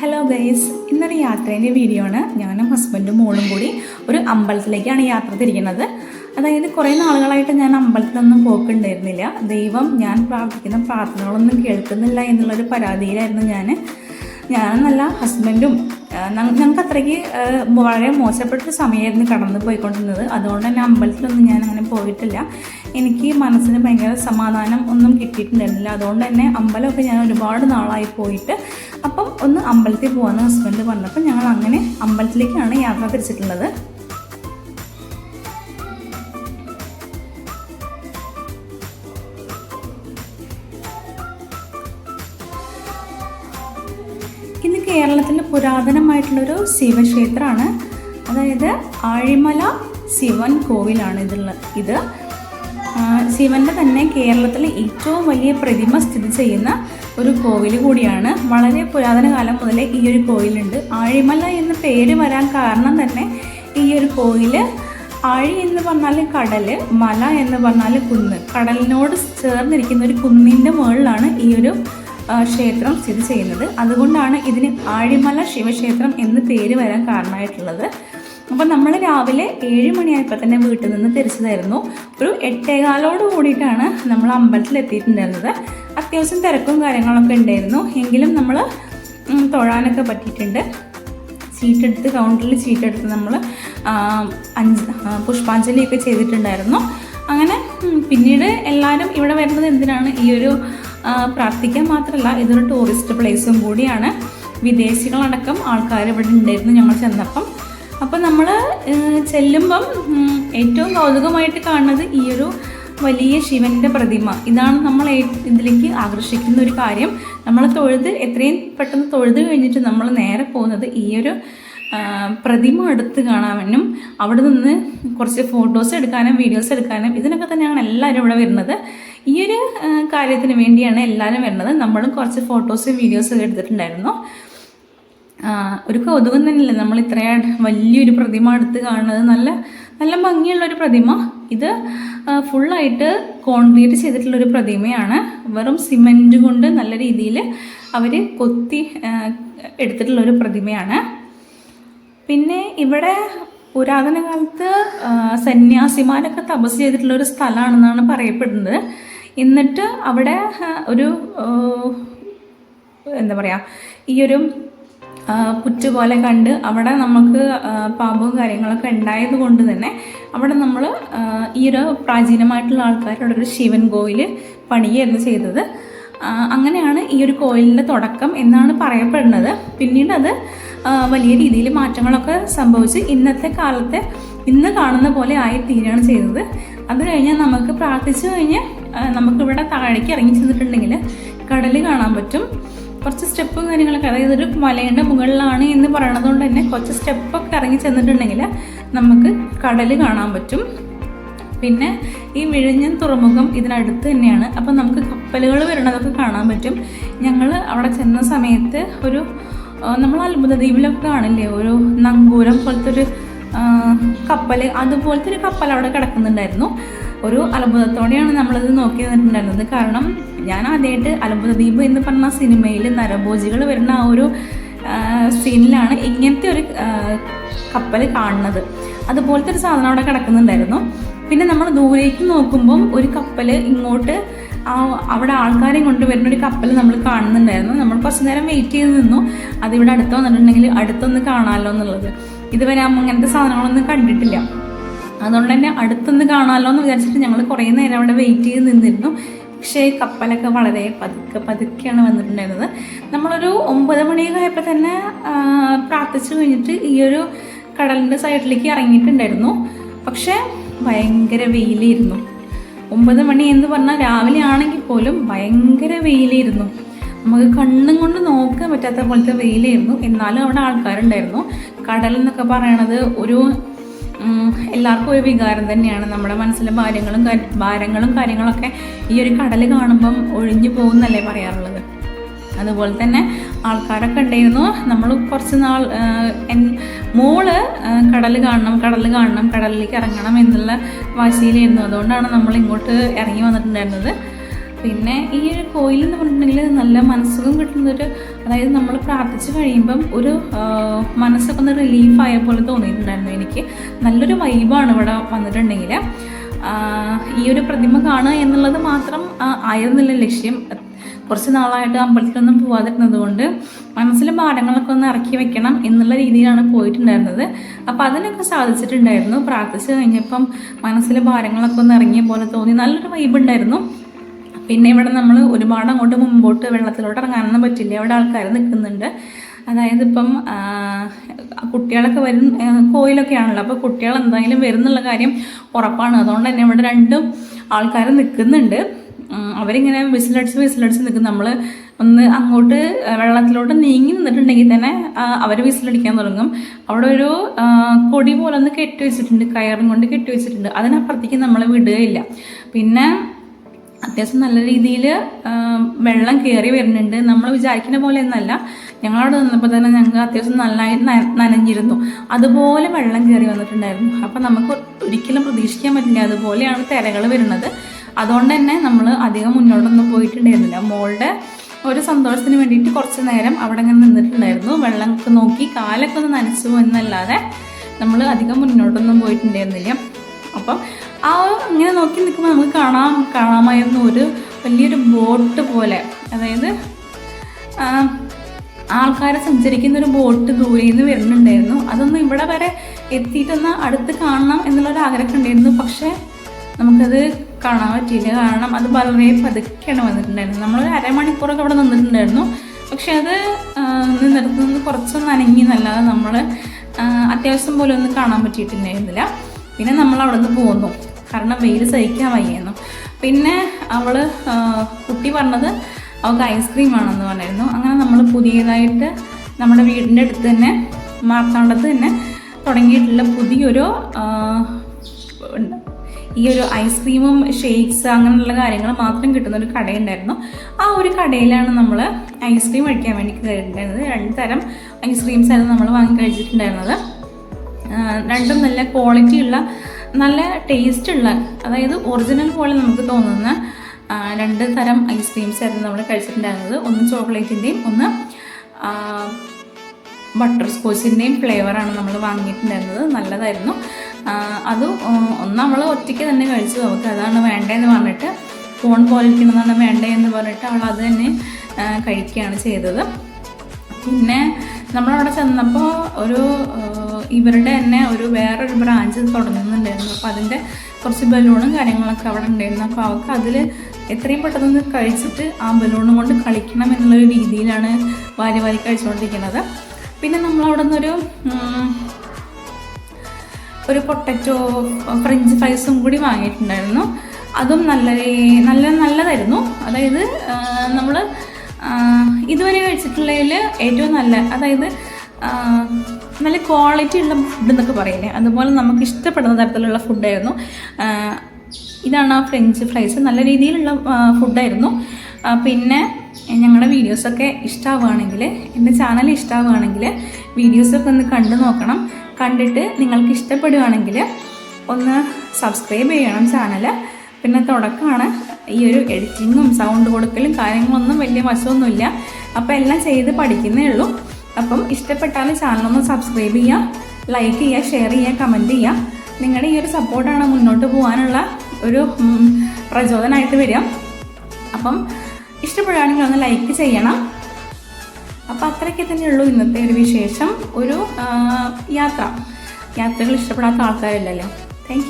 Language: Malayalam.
ഹലോ ഗൈസ് ഇന്നൊരു യാത്രേന്റെ വീഡിയോ ആണ്. ഞാനും ഹസ്ബൻഡും മോളും കൂടി ഒരു അമ്പലത്തിലേക്കാണ് യാത്ര തിരിക്കുന്നത്. അതായത് കുറേ നാളുകളായിട്ട് ഞാൻ അമ്പലത്തിലൊന്നും പോക്കുണ്ടായിരുന്നില്ല. ദൈവം ഞാൻ പ്രാർത്ഥിക്കുന്ന പ്രാർത്ഥനകളൊന്നും കേൾക്കുന്നില്ല എന്നുള്ളൊരു പരാതിയിലായിരുന്നു ഞാൻ ഞാനെന്നല്ല ഹസ്ബൻഡും ഞങ്ങൾക്ക് അത്രയ്ക്ക് വളരെ മോശപ്പെട്ടൊരു സമയമായിരുന്നു കടന്നു പോയിക്കൊണ്ടിരുന്നത്. അതുകൊണ്ട് തന്നെ അമ്പലത്തിലൊന്നും ഞാൻ അങ്ങനെ പോയിട്ടില്ല. എനിക്ക് മനസ്സിന് ഭയങ്കര സമാധാനം ഒന്നും കിട്ടിയിട്ടുണ്ടായിരുന്നില്ല. അതുകൊണ്ട് തന്നെ അമ്പലമൊക്കെ ഞാൻ ഒരുപാട് നാളായി പോയിട്ട് അപ്പം ഒന്ന് അമ്പലത്തിൽ പോകാമെന്ന് ഹസ്ബൻഡ് പറഞ്ഞപ്പോൾ ഞങ്ങൾ അങ്ങനെ അമ്പലത്തിലേക്കാണ് യാത്ര തിരിച്ചിട്ടുള്ളത്. ഇന്ന് കേരളത്തിലെ പുരാതനമായിട്ടുള്ളൊരു ശിവക്ഷേത്രമാണ്. അതായത് ആഴിമല ശിവൻ കോവിലാണ് ഇതുള്ള ഇത്. ശിവന്റെ തന്നെ കേരളത്തിലെ ഏറ്റവും വലിയ പ്രതിമ സ്ഥിതി ചെയ്യുന്ന ഒരു കോവിൽ കൂടിയാണ്. വളരെ പുരാതന കാലം മുതലേ ഈ ഒരു കോവിലുണ്ട്. ആഴിമല എന്ന പേര് വരാൻ കാരണം തന്നെ ഈ ഒരു കോവിൽ ആഴി എന്ന് പറഞ്ഞാൽ കടൽ മല എന്ന് പറഞ്ഞാൽ കുന്ന്. കടലിനോട് ചേർന്നിരിക്കുന്ന ഒരു കുന്നിന്റെ മുകളിലാണ് ഈ ഒരു ക്ഷേത്രം സ്ഥിതി ചെയ്യുന്നത്. അതുകൊണ്ടാണ് ഇതിന് ആഴിമല ശിവക്ഷേത്രം എന്ന് പേര് വരാൻ കാരണമായിട്ടുള്ളത്. അപ്പം നമ്മൾ രാവിലെ ഏഴ് മണിയായപ്പോൾ തന്നെ വീട്ടിൽ നിന്ന് തിരിച്ചതായിരുന്നു. ഒരു എട്ടേകാലോട് കൂടിയിട്ടാണ് നമ്മൾ അമ്പലത്തിൽ എത്തിയിട്ടുണ്ടായിരുന്നത് അത്യാവശ്യം തിരക്കും കാര്യങ്ങളൊക്കെ ഉണ്ടായിരുന്നു. എങ്കിലും നമ്മൾ തൊഴാനൊക്കെ പറ്റിയിട്ടുണ്ട്. എടുത്ത് കൗണ്ടറിൽ എടുത്ത് നമ്മൾ അഞ്ച് പുഷ്പാഞ്ജലിയൊക്കെ ചെയ്തിട്ടുണ്ടായിരുന്നു. അങ്ങനെ പിന്നീട് എല്ലാവരും ഇവിടെ വരുന്നത് എന്തിനാണ്? ഈ ഒരു പ്രാർത്ഥിക്കാൻ മാത്രമല്ല ഇതൊരു ടൂറിസ്റ്റ് പ്ലേസും കൂടിയാണ്. വിദേശികളടക്കം ആൾക്കാർ ഇവിടെ ഉണ്ടായിരുന്നു ഞങ്ങൾ ചെന്നപ്പം. അപ്പം നമ്മൾ ചെല്ലുമ്പം ഏറ്റവും കൗതുകമായിട്ട് കാണുന്നത് ഈ ഒരു വലിയ ശിവന്റെ പ്രതിമ. ഇതാണ് നമ്മൾ ഇതിലേക്ക് ആകർഷിക്കുന്ന ഒരു കാര്യം. നമ്മൾ തൊഴുത് എത്രയും പെട്ടെന്ന് തൊഴുത് കഴിഞ്ഞിട്ട് നമ്മൾ നേരെ പോകുന്നത് ഈ ഒരു പ്രതിമ എടുത്ത് കാണാനും അവിടെ നിന്ന് കുറച്ച് ഫോട്ടോസ് എടുക്കാനും വീഡിയോസ് എടുക്കാനും ഇതിനൊക്കെ തന്നെയാണ് എല്ലാവരും ഇവിടെ വരുന്നത്. ഈ ഒരു കാര്യത്തിന് വേണ്ടിയാണ് എല്ലാവരും വരുന്നത്. നമ്മളും കുറച്ച് ഫോട്ടോസ് വീഡിയോസ് എടുത്തിട്ടുണ്ടായിരുന്നു. ഒരു കൗതുകം തന്നെയല്ലേ നമ്മൾ ഇത്രയും വലിയൊരു പ്രതിമ എടുത്ത് കാണുന്നത്. നല്ല നല്ല ഭംഗിയുള്ളൊരു പ്രതിമ. ഇത് ഫുള്ളായിട്ട് കോൺക്രീറ്റ് ചെയ്തിട്ടുള്ള ഒരു പ്രതിമയാണ്. വെറും സിമെന്റ് കൊണ്ട് നല്ല രീതിയിൽ അവർ കൊത്തി എടുത്തിട്ടുള്ളൊരു പ്രതിമയാണ്. പിന്നെ ഇവിടെ പുരാതന കാലത്ത് സന്യാസിമാരൊക്കെ തപസ് ചെയ്തിട്ടുള്ള ഒരു സ്ഥലമാണെന്നാണ് പറയപ്പെടുന്നത്. എന്നിട്ട് അവിടെ ഒരു എന്താ പറയുക ഈ ഒരു പുറ്റ് പോലെ കണ്ട് അവിടെ നമുക്ക് പാമ്പും കാര്യങ്ങളൊക്കെ ഉണ്ടായത് കൊണ്ട് തന്നെ അവിടെ നമ്മൾ ഈ ഒരു പ്രാചീനമായിട്ടുള്ള ആൾക്കാരുടെ ഒരു ശിവൻ കോയിൽ പണിയായിരുന്നു ചെയ്തത്. അങ്ങനെയാണ് ഈ ഒരു കോയിലിന്റെ തുടക്കം എന്നാണ് പറയപ്പെടുന്നത്. പിന്നീട് അത് വലിയ രീതിയിൽ മാറ്റങ്ങളൊക്കെ സംഭവിച്ച് ഇന്നത്തെ കാലത്തെ ഇന്ന് കാണുന്ന പോലെ ആയി തീരുകയാണ് ചെയ്തത്. അത് കഴിഞ്ഞാൽ നമുക്ക് പ്രാർത്ഥിച്ചു കഴിഞ്ഞ് നമുക്കിവിടെ താഴേക്ക് ഇറങ്ങി ചെന്നിട്ടുണ്ടെങ്കിൽ കടൽ കാണാൻ പറ്റും. കുറച്ച് സ്റ്റെപ്പും കാര്യങ്ങളൊക്കെ അതായത് ഒരു മലയുടെ മുകളിലാണ് എന്ന് പറയണത് കൊണ്ട് തന്നെ കുറച്ച് സ്റ്റെപ്പൊക്കെ ഇറങ്ങി ചെന്നിട്ടുണ്ടെങ്കിൽ നമുക്ക് കടൽ കാണാൻ പറ്റും. പിന്നെ ഈ വിഴിഞ്ഞൻ തുറമുഖം ഇതിനടുത്ത് തന്നെയാണ്. അപ്പം നമുക്ക് കപ്പലുകൾ വരണതൊക്കെ കാണാൻ പറ്റും. ഞങ്ങൾ അവിടെ ചെന്ന സമയത്ത് ഒരു നമ്മൾ അത്ഭുത ദ്വീപിലൊക്കെ കാണില്ലേ? ഒരു നങ്കൂരം പോലത്തെ ഒരു കപ്പൽ അതുപോലത്തെ ഒരു കപ്പൽ അവിടെ കിടക്കുന്നുണ്ടായിരുന്നു. ഒരു അത്ഭുതത്തോടെയാണ് നമ്മളിത് നോക്കി നിന്നിട്ടുണ്ടായിരുന്നത് കാരണം ഞാൻ ആദ്യമായിട്ട് അലംബുദ ദ്വീപ് എന്ന് പറഞ്ഞ സിനിമയിൽ നരഭോജികൾ വരുന്ന ആ ഒരു സീനിലാണ് ഇങ്ങനത്തെ ഒരു കപ്പൽ കാണുന്നത്. അതുപോലത്തെ ഒരു സാധനം അവിടെ കിടക്കുന്നുണ്ടായിരുന്നു. പിന്നെ നമ്മൾ ദൂരേക്ക് നോക്കുമ്പം ഒരു കപ്പൽ ഇങ്ങോട്ട് ആ അവിടെ ആൾക്കാരെയും കൊണ്ടുവരുന്ന ഒരു കപ്പൽ നമ്മൾ കാണുന്നുണ്ടായിരുന്നു. നമ്മൾ കുറച്ച് നേരം വെയിറ്റ് ചെയ്ത് നിന്നു. അതിവിടെ അടുത്ത് വന്നിട്ടുണ്ടെങ്കിൽ അടുത്തൊന്ന് കാണാമല്ലോ എന്നുള്ളത് ഇതുവരെ അങ്ങനത്തെ സാധനങ്ങളൊന്നും കണ്ടിട്ടില്ല. അതുകൊണ്ട് തന്നെ അടുത്തൊന്ന് കാണാമല്ലോ എന്ന് വിചാരിച്ചിട്ട് ഞങ്ങൾ കുറേ നേരം അവിടെ വെയിറ്റ് ചെയ്ത് നിന്നിരുന്നു. പക്ഷേ കപ്പലൊക്കെ വളരെ പതുക്കെ പതുക്കെയാണ് വന്നിട്ടുണ്ടായിരുന്നത്. നമ്മളൊരു ഒമ്പത് മണിയൊക്കെ ആയപ്പോൾ തന്നെ പ്രാർത്ഥിച്ചു കഴിഞ്ഞിട്ട് ഈ ഒരു കടലിന്റെ സൈഡിലേക്ക് ഇറങ്ങിയിട്ടുണ്ടായിരുന്നു. പക്ഷേ ഭയങ്കര വെയിലായിരുന്നു. ഒമ്പത് മണി എന്ന് പറഞ്ഞാൽ രാവിലെ ആണെങ്കിൽ പോലും ഭയങ്കര വെയിലായിരുന്നു. നമുക്ക് കണ്ണും കൊണ്ട് നോക്കാൻ പറ്റാത്ത പോലത്തെ വെയിലായിരുന്നു. എന്നാലും അവിടെ ആൾക്കാരുണ്ടായിരുന്നു. കടൽ എന്നൊക്കെ പറയണത് ഒരു എല്ലാവർക്കും ഒരു വികാരം തന്നെയാണ്. നമ്മുടെ മനസ്സിലെ ഭാരങ്ങളും ഭാരങ്ങളും കാര്യങ്ങളൊക്കെ ഈ ഒരു കടൽ കാണുമ്പം ഒഴിഞ്ഞു പോകുന്നല്ലേ പറയാറുള്ളത്. അതുപോലെ തന്നെ ആൾക്കാരൊക്കെ ഉണ്ടായിരുന്നു. നമ്മൾ കുറച്ച് നാൾ മോൾ കടൽ കാണണം കടൽ കാണണം കടലിലേക്ക് ഇറങ്ങണം എന്നുള്ള വാശിയിലായിരുന്നു. അതുകൊണ്ടാണ് നമ്മൾ ഇങ്ങോട്ട് ഇറങ്ങി വന്നിട്ടുണ്ടായിരുന്നത്. പിന്നെ ഈ ഒരു കോയിൽ എന്ന് പറഞ്ഞിട്ടുണ്ടെങ്കിൽ നല്ല മനസ്സുഖം കിട്ടുന്നൊരു അതായത് നമ്മൾ പ്രാർത്ഥിച്ച് കഴിയുമ്പം ഒരു മനസ്സൊക്കെ ഒന്ന് റിലീഫായ പോലെ തോന്നിയിട്ടുണ്ടായിരുന്നു എനിക്ക്. നല്ലൊരു വൈബാണ് ഇവിടെ വന്നിട്ടുണ്ടെങ്കിൽ. ഈ ഒരു പ്രതിമ കാണുക എന്നുള്ളത് മാത്രം ആയിരുന്നില്ല ലക്ഷ്യം. കുറച്ച് നാളായിട്ട് അമ്പലത്തിലൊന്നും പോവാതിരുന്നത് കൊണ്ട് മനസ്സിലെ ഭാരങ്ങളൊക്കെ ഒന്ന് ഇറക്കി വെക്കണം എന്നുള്ള രീതിയിലാണ് പോയിട്ടുണ്ടായിരുന്നത്. അപ്പം അതിനൊക്കെ സാധിച്ചിട്ടുണ്ടായിരുന്നു. പ്രാർത്ഥിച്ച് കഴിഞ്ഞപ്പം മനസ്സിലെ ഭാരങ്ങളൊക്കെ ഒന്ന് ഇറങ്ങിയ പോലെ തോന്നി. നല്ലൊരു വൈബ് ഉണ്ടായിരുന്നു. പിന്നെ ഇവിടെ നമ്മൾ ഒരുപാട് അങ്ങോട്ട് മുമ്പോട്ട് വെള്ളത്തിലോട്ട് ഇറങ്ങാനൊന്നും പറ്റില്ല. അവിടെ ആൾക്കാർ നിൽക്കുന്നുണ്ട് അതായത് ഇപ്പം കുട്ടികളൊക്കെ വരും കോയിലൊക്കെ ആണല്ലോ. അപ്പോൾ കുട്ടികൾ എന്തായാലും വരുന്നുള്ള കാര്യം ഉറപ്പാണ്. അതുകൊണ്ട് തന്നെ ഇവിടെ രണ്ടും ആൾക്കാർ നിൽക്കുന്നുണ്ട് അവരിങ്ങനെ വിസിലടിച്ച് വിസിലടിച്ച് നിൽക്കും നമ്മൾ ഒന്ന് അങ്ങോട്ട് വെള്ളത്തിലോട്ട് നീങ്ങി നിന്നിട്ടുണ്ടെങ്കിൽ തന്നെ അവർ വിസിലടിക്കാൻ തുടങ്ങും. അവിടെ ഒരു കൊടി പോലെ ഒന്ന് കെട്ടി വെച്ചിട്ടുണ്ട്. കയറും കൊണ്ട് കെട്ടി വെച്ചിട്ടുണ്ട്. അതിനപ്പുറത്തേക്ക് നമ്മൾ വിടുകയില്ല. പിന്നെ അത്യാവശ്യം നല്ല രീതിയിൽ വെള്ളം കയറി വരുന്നുണ്ട്. നമ്മൾ വിചാരിക്കുന്ന പോലെ ഒന്നല്ല ഞങ്ങളവിടെ നിന്നപ്പോൾ തന്നെ ഞങ്ങൾക്ക് അത്യാവശ്യം നന്നായി നനഞ്ഞിരുന്നു. അതുപോലെ വെള്ളം കയറി വന്നിട്ടുണ്ടായിരുന്നു. അപ്പം നമുക്ക് ഒരിക്കലും പ്രതീക്ഷിക്കാൻ പറ്റില്ല അതുപോലെയാണ് തിരകൾ വരുന്നത്. അതുകൊണ്ട് തന്നെ നമ്മൾ അധികം മുന്നോട്ടൊന്നും പോയിട്ടുണ്ടായിരുന്നില്ല. മോളുടെ ഒരു സന്തോഷത്തിന് വേണ്ടിയിട്ട് കുറച്ച് നേരം അവിടെ ഇങ്ങനെ നിന്നിട്ടുണ്ടായിരുന്നു. വെള്ളം നോക്കി കാലൊക്കെ ഒന്ന് നനച്ചു എന്നല്ലാതെ നമ്മൾ അധികം മുന്നോട്ടൊന്നും പോയിട്ടുണ്ടായിരുന്നില്ല. അപ്പം ആ ഇങ്ങനെ നോക്കി നിൽക്കുമ്പോൾ നമുക്ക് കാണാം കാണാമായിരുന്നു ഒരു വലിയൊരു ബോട്ട് പോലെ. അതായത് ആൾക്കാർ സഞ്ചരിക്കുന്ന ഒരു ബോട്ട് ദൂരെ നിന്ന് വരുന്നുണ്ടായിരുന്നു. അതൊന്നും ഇവിടെ വരെ എത്തിയിട്ടൊന്ന് അടുത്ത് കാണണം എന്നുള്ളൊരു ആഗ്രഹം ഉണ്ടായിരുന്നു പക്ഷേ നമുക്കത് കാണാൻ പറ്റിയില്ല. കാരണം അത് വളരെ പതുക്കെയാണ് വന്നിട്ടുണ്ടായിരുന്നത്. നമ്മളൊരു അരമണിക്കൂറൊക്കെ അവിടെ നിന്നിട്ടുണ്ടായിരുന്നു. പക്ഷെ അത് നിന്നിടത്ത് നിന്ന് കുറച്ചൊന്ന് അനങ്ങി എന്നല്ലാതെ നമ്മൾ അത്യാവശ്യം പോലെ ഒന്നും കാണാൻ പറ്റിയിട്ടുണ്ടായിരുന്നില്ല. പിന്നെ നമ്മൾ അവിടെ നിന്ന് പോന്നു. കാരണം വെയിൽ സഹിക്കാൻ വയ്യായിരുന്നു പിന്നെ അവൾ കുട്ടി പറഞ്ഞത് അവൾക്ക് ഐസ്ക്രീം വേണമെന്ന് പറഞ്ഞിരുന്നു. അങ്ങനെ നമ്മൾ പുതിയതായിട്ട് നമ്മുടെ വീടിന്റെ അടുത്ത് തന്നെ മാർത്താണ്ടത്ത് തന്നെ തുടങ്ങിയിട്ടുള്ള പുതിയൊരു ഈ ഒരു ഐസ്ക്രീമും ഷേക്സ് അങ്ങനെയുള്ള കാര്യങ്ങൾ മാത്രം കിട്ടുന്ന ഒരു കടയുണ്ടായിരുന്നു. ആ ഒരു കടയിലാണ് നമ്മൾ ഐസ്ക്രീം കഴിക്കാൻ വേണ്ടി കയറിയിട്ടുണ്ടായിരുന്നത് രണ്ട് തരം ഐസ്ക്രീംസ് ആയിരുന്നു നമ്മൾ വാങ്ങി കഴിച്ചിട്ടുണ്ടായിരുന്നത്. രണ്ടും നല്ല ക്വാളിറ്റി ഉള്ള നല്ല ടേസ്റ്റ് ഉള്ള അതായത് ഒറിജിനൽ പോലെ നമുക്ക് തോന്നുന്ന രണ്ട് തരം ഐസ്ക്രീംസ് ആയിരുന്നു നമ്മൾ കഴിച്ചിട്ടുണ്ടായിരുന്നത്. ഒന്ന് ചോക്ലേറ്റിന്റെയും ഒന്ന് ബട്ടർ സ്കോച്ചിന്റെയും ഫ്ലേവറാണ് നമ്മൾ വാങ്ങിയിട്ടുണ്ടായിരുന്നത്. നല്ലതായിരുന്നു. അത് ഒന്ന് നമ്മൾ ഒറ്റയ്ക്ക് തന്നെ കഴിച്ചു. അവൾക്ക് അതാണ് വേണ്ടതെന്ന് പറഞ്ഞിട്ട് ഫോൺ പോലിരിക്കണമെന്നാണ് വേണ്ടതെന്ന് പറഞ്ഞിട്ട് അവൾ അത് തന്നെ കഴിക്കുകയാണ് ചെയ്തത്. പിന്നെ നമ്മളവിടെ ചെന്നപ്പോൾ ഒരു ഇവരുടെ തന്നെ ഒരു വേറൊരു ബ്രാഞ്ച് തുടങ്ങുന്നുണ്ടായിരുന്നു. അപ്പോൾ അതിന്റെ കുറച്ച് ബലൂണും കാര്യങ്ങളൊക്കെ അവിടെ ഉണ്ടായിരുന്നു. അപ്പോൾ അവൾക്ക് അതിൽ എത്രയും പെട്ടെന്ന് കഴിച്ചിട്ട് ആ ബലൂണും കൊണ്ട് കളിക്കണം എന്നുള്ളൊരു രീതിയിലാണ് വാരി വാരി കഴിച്ചുകൊണ്ടിരിക്കുന്നത്. പിന്നെ നമ്മളവിടെ നിന്നൊരു ഒരു പൊട്ടറ്റോ ഫ്രഞ്ച് ഫ്രൈസും കൂടി വാങ്ങിയിട്ടുണ്ടായിരുന്നു. അതും നല്ല നല്ല നല്ലതായിരുന്നു. അതായത് നമ്മൾ ഇതുവരെ കഴിച്ചിട്ടുള്ളതിൽ ഏറ്റവും നല്ല അതായത് നല്ല ക്വാളിറ്റി ഉള്ള ഫുഡ് എന്നൊക്കെ പറയില്ലേ? അതുപോലെ നമുക്ക് ഇഷ്ടപ്പെടുന്ന തരത്തിലുള്ള ഫുഡായിരുന്നു ഇതാണ് ആ ഫ്രഞ്ച് ഫ്രൈസ് നല്ല രീതിയിലുള്ള ഫുഡായിരുന്നു പിന്നെ ഞങ്ങളുടെ വീഡിയോസൊക്കെ ഇഷ്ടമാവുകയാണെങ്കിൽ എന്റെ ചാനൽ ഇഷ്ടമാവുകയാണെങ്കിൽ വീഡിയോസൊക്കെ ഒന്ന് കണ്ടു നോക്കണം. കണ്ടിട്ട് നിങ്ങൾക്ക് ഇഷ്ടപ്പെടുകയാണെങ്കിൽ ഒന്ന് സബ്സ്ക്രൈബ് ചെയ്യണം ചാനൽ പിന്നെ തുടക്കമാണ് ഈ ഒരു എഡിറ്റിങ്ങും സൗണ്ട് കൊടുക്കലും കാര്യങ്ങളൊന്നും വലിയ വശമൊന്നുമില്ല. അപ്പോൾ എല്ലാം ചെയ്ത് പഠിക്കുന്നേ ഉള്ളൂ. അപ്പം ഇഷ്ടപ്പെട്ടാൽ ചാനലൊന്ന് സബ്സ്ക്രൈബ് ചെയ്യുക ലൈക്ക് ചെയ്യുക ഷെയർ ചെയ്യുക കമന്റ് ചെയ്യുക നിങ്ങളുടെ ഈ ഒരു സപ്പോർട്ടാണ് മുന്നോട്ട് പോകാനുള്ള ഒരു പ്രചോദനമായിട്ട് വരിക. അപ്പം ഇഷ്ടപ്പെടുകയാണെങ്കിൽ ഒന്ന് ലൈക്ക് ചെയ്യണം. അപ്പം അത്രയ്ക്ക് തന്നെയുള്ളൂ ഇന്നത്തെ ഒരു വിശേഷം. ഒരു യാത്ര. യാത്രകൾ ഇഷ്ടപ്പെടാത്ത ആൾക്കാരില്ലല്ലോ. താങ്ക്